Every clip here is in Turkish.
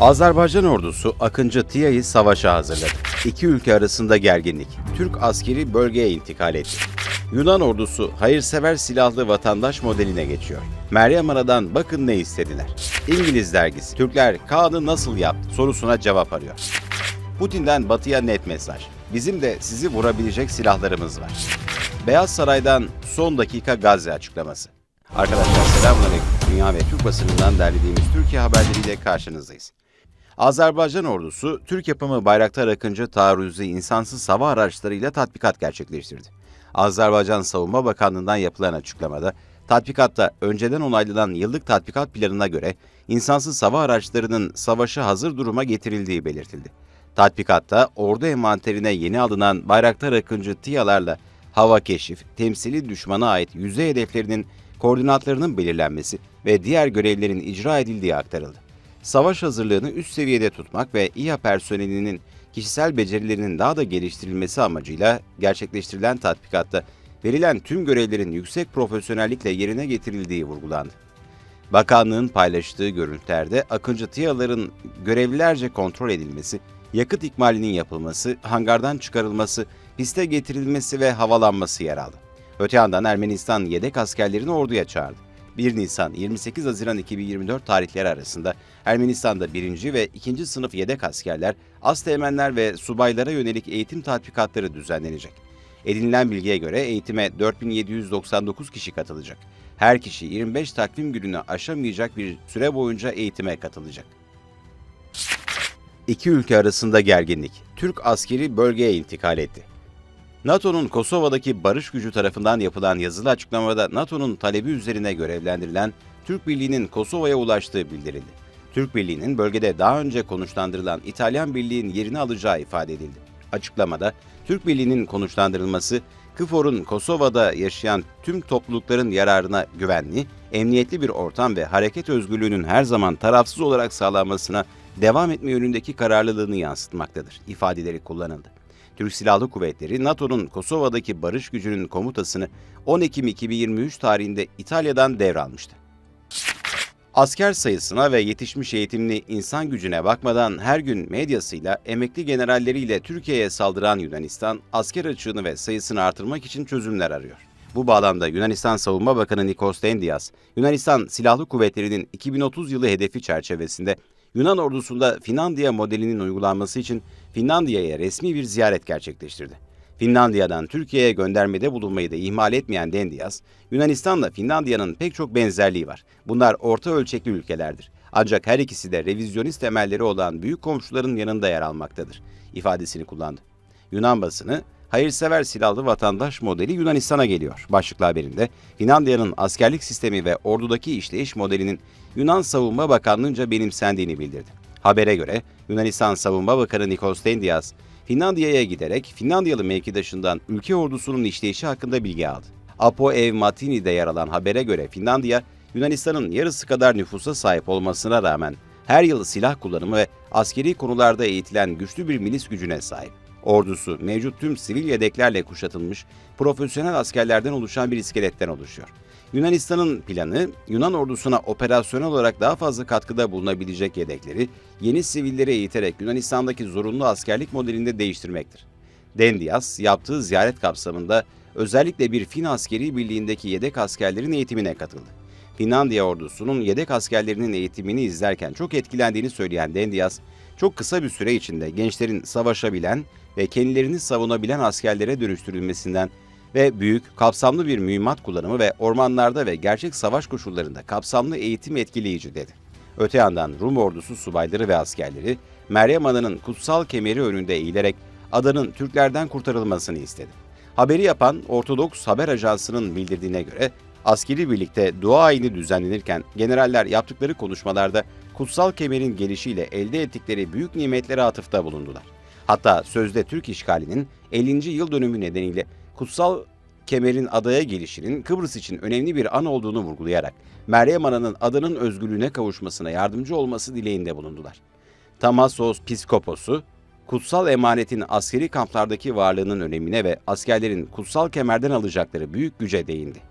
Azerbaycan ordusu Akıncı Tiya'yı savaşa hazırladı. İki ülke arasında gerginlik. Türk askeri bölgeye intikal etti. Yunan ordusu hayırsever silahlı vatandaş modeline geçiyor. Meryem Ana'dan bakın ne istediler. İngiliz dergisi Türkler Kaan'ı nasıl yaptı sorusuna cevap arıyor. Putin'den batıya net mesaj. Bizim de sizi vurabilecek silahlarımız var. Beyaz Saray'dan son dakika Gazze açıklaması. Arkadaşlar selamünaleyküm. Dünya ve Türk basınından derlediğimiz Türkiye haberleriyle karşınızdayız. Azerbaycan ordusu Türk yapımı Bayraktar Akıncı taarruzi insansız hava araçlarıyla tatbikat gerçekleştirdi. Azerbaycan Savunma Bakanlığı'ndan yapılan açıklamada tatbikatta önceden onaylanan yıllık tatbikat planına göre insansız hava araçlarının savaşa hazır duruma getirildiği belirtildi. Tatbikatta ordu envanterine yeni alınan Bayraktar Akıncı TİHA'larla hava keşif, temsili düşmana ait yüzey hedeflerinin koordinatlarının belirlenmesi ve diğer görevlerin icra edildiği aktarıldı. Savaş hazırlığını üst seviyede tutmak ve İHA personelinin kişisel becerilerinin daha da geliştirilmesi amacıyla gerçekleştirilen tatbikatta verilen tüm görevlerin yüksek profesyonellikle yerine getirildiği vurgulandı. Bakanlığın paylaştığı görüntülerde Akıncı TİHA'ların görevlilerce kontrol edilmesi, yakıt ikmalinin yapılması, hangardan çıkarılması, piste getirilmesi ve havalanması yer aldı. Öte yandan Ermenistan yedek askerlerini orduya çağırdı. 1 Nisan 28 Haziran 2024 tarihleri arasında Ermenistan'da 1. ve 2. sınıf yedek askerler, asteğmenler ve subaylara yönelik eğitim tatbikatları düzenlenecek. Edinilen bilgiye göre eğitime 4799 kişi katılacak. Her kişi 25 takvim gününü aşamayacak bir süre boyunca eğitime katılacak. İki ülke arasında gerginlik. Türk askeri bölgeye intikal etti. NATO'nun Kosova'daki barış gücü tarafından yapılan yazılı açıklamada NATO'nun talebi üzerine görevlendirilen Türk Birliği'nin Kosova'ya ulaştığı bildirildi. Türk Birliği'nin bölgede daha önce konuşlandırılan İtalyan Birliği'nin yerini alacağı ifade edildi. Açıklamada Türk Birliği'nin konuşlandırılması, KFOR'un Kosova'da yaşayan tüm toplulukların yararına güvenli, emniyetli bir ortam ve hareket özgürlüğünün her zaman tarafsız olarak sağlanmasına devam etme yönündeki kararlılığını yansıtmaktadır ifadeleri kullanıldı. Türk Silahlı Kuvvetleri, NATO'nun Kosova'daki barış gücünün komutasını 10 Ekim 2023 tarihinde İtalya'dan devralmıştı. Asker sayısına ve yetişmiş eğitimli insan gücüne bakmadan her gün medyasıyla, emekli generalleriyle Türkiye'ye saldıran Yunanistan, asker açığını ve sayısını artırmak için çözümler arıyor. Bu bağlamda Yunanistan Savunma Bakanı Nikos Dendias, Yunanistan Silahlı Kuvvetleri'nin 2030 yılı hedefi çerçevesinde Yunan ordusunda Finlandiya modelinin uygulanması için Finlandiya'ya resmi bir ziyaret gerçekleştirdi. Finlandiya'dan Türkiye'ye göndermede bulunmayı da ihmal etmeyen Dendias, Yunanistan'la Finlandiya'nın pek çok benzerliği var. Bunlar orta ölçekli ülkelerdir. Ancak her ikisi de revizyonist temelleri olan büyük komşuların yanında yer almaktadır ifadesini kullandı. Yunan basını hayırsever silahlı vatandaş modeli Yunanistan'a geliyor. Başlıklı haberinde Finlandiya'nın askerlik sistemi ve ordudaki işleyiş modelinin Yunan Savunma Bakanlığı'nca benimsendiğini bildirdi. Habere göre Yunanistan Savunma Bakanı Nikos Dendias, Finlandiya'ya giderek Finlandiyalı mevkidaşından ülke ordusunun işleyişi hakkında bilgi aldı. Apo Ev Matini'de yer alan habere göre Finlandiya, Yunanistan'ın yarısı kadar nüfusa sahip olmasına rağmen her yıl silah kullanımı ve askeri konularda eğitilen güçlü bir milis gücüne sahip. Ordusu mevcut tüm sivil yedeklerle kuşatılmış, profesyonel askerlerden oluşan bir iskeletten oluşuyor. Yunanistan'ın planı, Yunan ordusuna operasyonel olarak daha fazla katkıda bulunabilecek yedekleri yeni sivilleri eğiterek Yunanistan'daki zorunlu askerlik modelinde değiştirmektir. Dendias yaptığı ziyaret kapsamında özellikle bir Fin askeri birliğindeki yedek askerlerin eğitimine katıldı. Finlandiya ordusunun yedek askerlerinin eğitimini izlerken çok etkilendiğini söyleyen Dendias, çok kısa bir süre içinde gençlerin savaşabilen ve kendilerini savunabilen askerlere dönüştürülmesinden ve büyük, kapsamlı bir mühimmat kullanımı ve ormanlarda ve gerçek savaş koşullarında kapsamlı eğitim etkileyici dedi. Öte yandan Rum ordusu subayları ve askerleri Meryem Ana'nın kutsal kemeri önünde eğilerek adanın Türklerden kurtarılmasını istedi. Haberi yapan Ortodoks Haber Ajansı'nın bildirdiğine göre askeri birlikte dua ayini düzenlenirken generaller yaptıkları konuşmalarda kutsal kemerin gelişiyle elde ettikleri büyük nimetlere atıfta bulundular. Hatta sözde Türk işgalinin 50. yıl dönümü nedeniyle kutsal kemerin adaya gelişinin Kıbrıs için önemli bir an olduğunu vurgulayarak Meryem Ana'nın adanın özgürlüğüne kavuşmasına yardımcı olması dileğinde bulundular. Tamasos Piskoposu, kutsal emanetin askeri kamplardaki varlığının önemine ve askerlerin kutsal kemerden alacakları büyük güce değindi.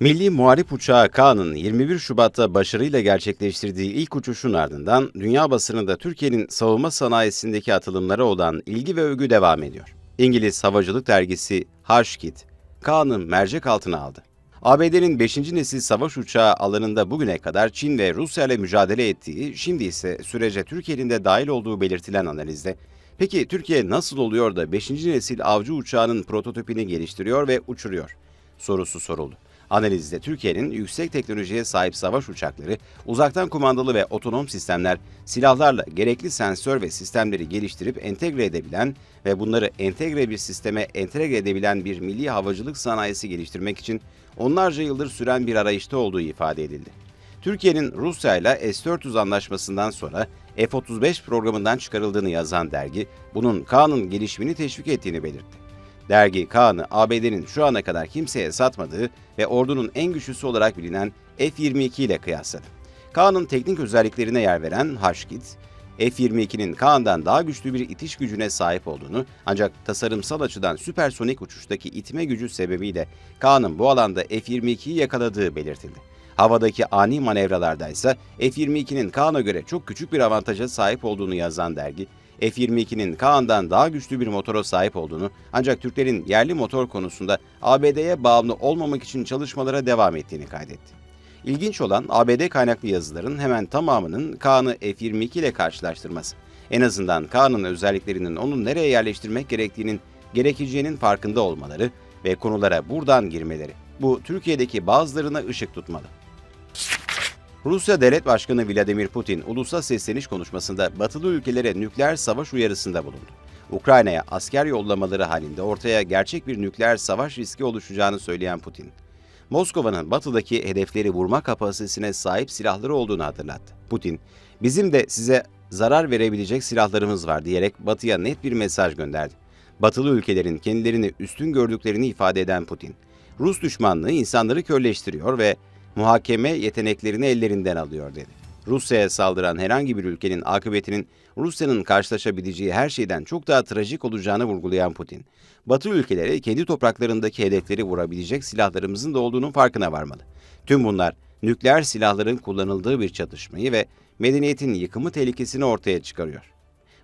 Milli Muharip Uçağı Kaan'ın 21 Şubat'ta başarıyla gerçekleştirdiği ilk uçuşun ardından dünya basınında Türkiye'nin savunma sanayisindeki atılımlara olan ilgi ve övgü devam ediyor. İngiliz havacılık dergisi Harshkit, Kaan'ı mercek altına aldı. ABD'nin 5. nesil savaş uçağı alanında bugüne kadar Çin ve Rusya ile mücadele ettiği, şimdi ise sürece Türkiye'nin de dahil olduğu belirtilen analizde, peki Türkiye nasıl oluyor da 5. nesil avcı uçağının prototipini geliştiriyor ve uçuruyor? Sorusu soruldu. Analizde Türkiye'nin yüksek teknolojiye sahip savaş uçakları, uzaktan kumandalı ve otonom sistemler, silahlarla gerekli sensör ve sistemleri geliştirip entegre edebilen ve bunları entegre bir sisteme entegre edebilen bir milli havacılık sanayisi geliştirmek için onlarca yıldır süren bir arayışta olduğu ifade edildi. Türkiye'nin Rusya ile S-400 anlaşmasından sonra F-35 programından çıkarıldığını yazan dergi, bunun Kaan'ın gelişimini teşvik ettiğini belirtti. Dergi Kaan'ı ABD'nin şu ana kadar kimseye satmadığı ve ordunun en güçlüsü olarak bilinen F-22 ile kıyasladı. Kaan'ın teknik özelliklerine yer veren Harshkit, F-22'nin Kaan'dan daha güçlü bir itiş gücüne sahip olduğunu ancak tasarımsal açıdan süpersonik uçuştaki itme gücü sebebiyle Kaan'ın bu alanda F-22'yi yakaladığı belirtildi. Havadaki ani manevralarda ise F-22'nin Kaan'a göre çok küçük bir avantaja sahip olduğunu yazan dergi, F-22'nin Kaan'dan daha güçlü bir motora sahip olduğunu ancak Türklerin yerli motor konusunda ABD'ye bağımlı olmamak için çalışmalara devam ettiğini kaydetti. İlginç olan ABD kaynaklı yazıların hemen tamamının Kaan'ı F-22 ile karşılaştırması. En azından Kaan'ın özelliklerinin onu nereye yerleştirmek gerektiğinin gerekeceğinin farkında olmaları ve konulara buradan girmeleri. Bu Türkiye'deki bazılarına ışık tutmalı. Rusya Devlet Başkanı Vladimir Putin ulusal sesleniş konuşmasında batılı ülkelere nükleer savaş uyarısında bulundu. Ukrayna'ya asker yollamaları halinde ortaya gerçek bir nükleer savaş riski oluşacağını söyleyen Putin, Moskova'nın batıdaki hedefleri vurma kapasitesine sahip silahları olduğunu hatırlattı. Putin, bizim de size zarar verebilecek silahlarımız var diyerek batıya net bir mesaj gönderdi. Batılı ülkelerin kendilerini üstün gördüklerini ifade eden Putin, Rus düşmanlığı insanları körleştiriyor ve muhakeme yeteneklerini ellerinden alıyor dedi. Rusya'ya saldıran herhangi bir ülkenin akıbetinin Rusya'nın karşılaşabileceği her şeyden çok daha trajik olacağını vurgulayan Putin, Batı ülkeleri kendi topraklarındaki hedefleri vurabilecek silahlarımızın da olduğunun farkına varmalı. Tüm bunlar nükleer silahların kullanıldığı bir çatışmayı ve medeniyetin yıkımı tehlikesini ortaya çıkarıyor.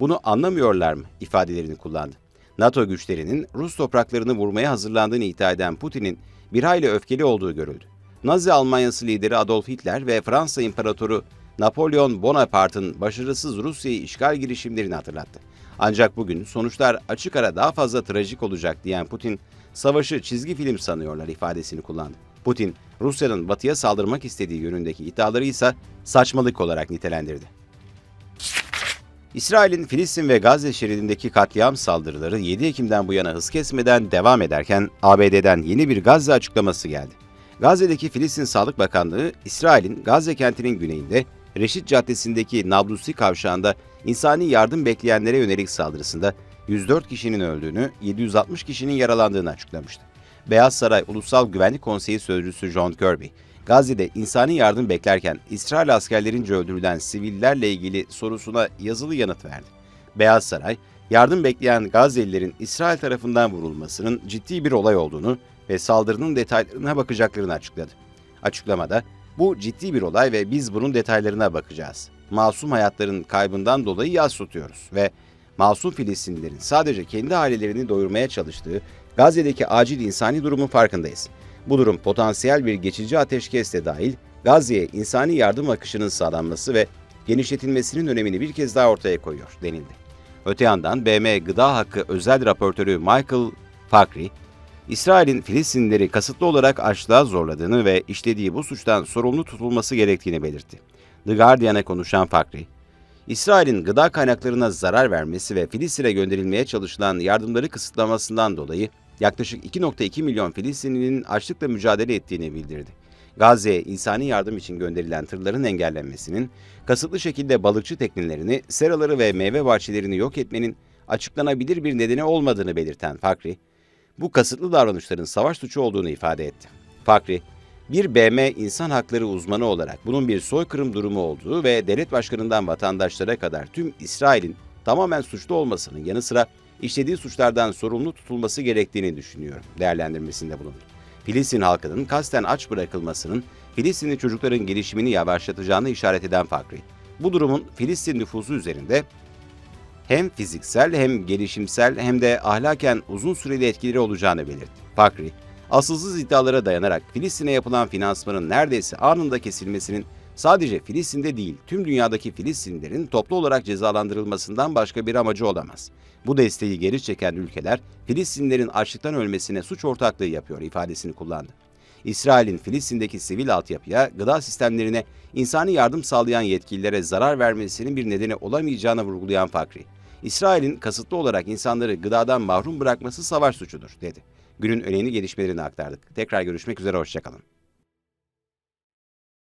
Bunu anlamıyorlar mı ifadelerini kullandı. NATO güçlerinin Rus topraklarını vurmaya hazırlandığını iddia eden Putin'in bir hayli öfkeli olduğu görüldü. Nazi Almanyası lideri Adolf Hitler ve Fransa İmparatoru Napolyon Bonaparte'ın başarısız Rusya'yı işgal girişimlerini hatırlattı. Ancak bugün sonuçlar açık ara daha fazla trajik olacak diyen Putin, savaşı çizgi film sanıyorlar ifadesini kullandı. Putin, Rusya'nın batıya saldırmak istediği yönündeki iddiaları ise saçmalık olarak nitelendirdi. İsrail'in Filistin ve Gazze şeridindeki katliam saldırıları 7 Ekim'den bu yana hız kesmeden devam ederken ABD'den yeni bir Gazze açıklaması geldi. Gazze'deki Filistin Sağlık Bakanlığı, İsrail'in Gazze kentinin güneyinde Reşit Caddesi'ndeki Nablusi kavşağında insani yardım bekleyenlere yönelik saldırısında 104 kişinin öldüğünü, 760 kişinin yaralandığını açıklamıştı. Beyaz Saray Ulusal Güvenlik Konseyi Sözcüsü John Kirby, Gazze'de insani yardım beklerken İsrail askerlerince öldürülen sivillerle ilgili sorusuna yazılı yanıt verdi. Beyaz Saray, yardım bekleyen Gazze'lilerin İsrail tarafından vurulmasının ciddi bir olay olduğunu ve saldırının detaylarına bakacaklarını açıkladı. Açıklamada, bu ciddi bir olay ve biz bunun detaylarına bakacağız. Masum hayatların kaybından dolayı yas tutuyoruz ve masum Filistinlilerin sadece kendi ailelerini doyurmaya çalıştığı Gazze'deki acil insani durumun farkındayız. Bu durum potansiyel bir geçici ateşkes de dahil Gazze'ye insani yardım akışının sağlanması ve genişletilmesinin önemini bir kez daha ortaya koyuyor denildi. Öte yandan BM Gıda Hakkı Özel Raportörü Michael Fakri, İsrail'in Filistinlileri kasıtlı olarak açlığa zorladığını ve işlediği bu suçtan sorumlu tutulması gerektiğini belirtti. The Guardian'a konuşan Fakri, İsrail'in gıda kaynaklarına zarar vermesi ve Filistin'e gönderilmeye çalışılan yardımları kısıtlamasından dolayı yaklaşık 2.2 milyon Filistinlinin açlıkla mücadele ettiğini bildirdi. Gazze'ye insani yardım için gönderilen tırların engellenmesinin, kasıtlı şekilde balıkçı teknelerini, seraları ve meyve bahçelerini yok etmenin açıklanabilir bir nedeni olmadığını belirten Fakri, bu kasıtlı davranışların savaş suçu olduğunu ifade etti. Fakri, bir BM insan hakları uzmanı olarak bunun bir soykırım durumu olduğu ve devlet başkanından vatandaşlara kadar tüm İsrail'in tamamen suçlu olmasının yanı sıra işlediği suçlardan sorumlu tutulması gerektiğini düşünüyorum değerlendirmesinde bulundu. Filistin halkının kasten aç bırakılmasının Filistinli çocukların gelişimini yavaşlatacağını işaret eden Fakri, bu durumun Filistin nüfusu üzerinde hem fiziksel hem gelişimsel hem de ahlaken uzun süreli etkileri olacağını belirtti. Fakri, asılsız iddialara dayanarak Filistin'e yapılan finansmanın neredeyse anında kesilmesinin sadece Filistin'de değil tüm dünyadaki Filistinlilerin toplu olarak cezalandırılmasından başka bir amacı olamaz. Bu desteği geri çeken ülkeler Filistinlilerin açlıktan ölmesine suç ortaklığı yapıyor ifadesini kullandı. İsrail'in Filistin'deki sivil altyapıya, gıda sistemlerine, insani yardım sağlayan yetkililere zarar vermesinin bir nedeni olamayacağını vurgulayan Fakri, İsrail'in kasıtlı olarak insanları gıdadan mahrum bırakması savaş suçudur, dedi. Günün önemli gelişmelerini aktardık. Tekrar görüşmek üzere, hoşçakalın.